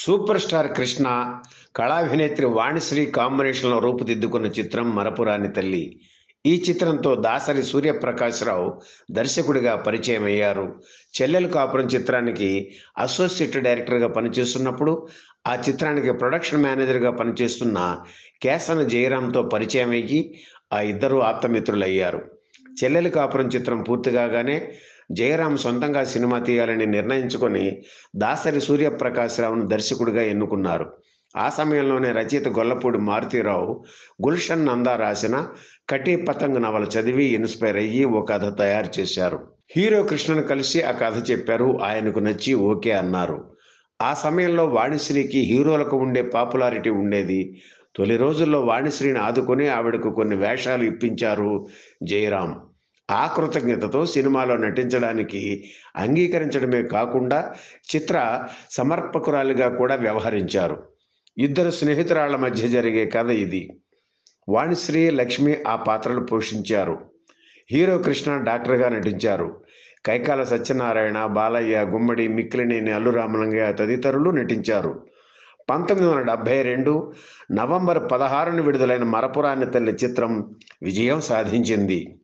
Super star Krishna కళాభినేత్రి వాణిశ్రీ కాంబినేషన్లో రూపుదిద్దుకున్న చిత్రం మరపురాని తల్లి. ఈ చిత్రంతో దాసరి సూర్యప్రకాశ్రావు దర్శకుడిగా పరిచయం అయ్యారు. చెల్లెలు కాపురం చిత్రానికి అసోసియేట్ డైరెక్టర్గా పనిచేస్తున్నప్పుడు ఆ చిత్రానికి ప్రొడక్షన్ మేనేజర్గా పనిచేస్తున్న కేసన జయరాంతో పరిచయం అయ్యి ఆ ఇద్దరు ఆప్తమిత్రులయ్యారు. చెల్లెలు కాపురం చిత్రం పూర్తి కాగానే జయరాం సొంతంగా సినిమా తీయాలని నిర్ణయించుకొని దాసరి సూర్యప్రకాశ్రావును దర్శకుడిగా ఎన్నుకున్నారు. ఆ సమయంలోనే రచయిత గొల్లపూడి మారుతీరావు గుల్షన్ నందా రాసిన కటి పతంగ్ నవల చదివి ఇన్స్పైర్ అయ్యి ఓ కథ తయారు చేశారు. హీరో కృష్ణను కలిసి ఆ కథ చెప్పారు ఆయనకు నచ్చి ఓకే అన్నారు. ఆ సమయంలో వాణిశ్రీకి హీరోలకు ఉండే పాపులారిటీ ఉండేది. తొలి రోజుల్లో వాణిశ్రీని ఆదుకొని ఆవిడకు కొన్ని వేషాలు ఇప్పించారు జయరాం ఆ కృతజ్ఞతతో సినిమాలో నటించడానికి అంగీకరించడమే కాకుండా చిత్ర సమర్పకురాలిగా కూడా వ్యవహరించారు. ఇద్దరు స్నేహితురాళ్ళ మధ్య జరిగే కథ ఇది. వాణిశ్రీ లక్ష్మి ఆ పాత్రలు పోషించారు. హీరో కృష్ణ డాక్టర్గా నటించారు. కైకాల సత్యనారాయణ బాలయ్య గుమ్మడి మిక్కిలినేని అల్లురామలింగయ్య తదితరులు నటించారు. పంతొమ్మిది వందల డెబ్బై రెండు నవంబర్ పదహారును విడుదలైన మరపురాని తల్లి చిత్రం విజయం సాధించింది.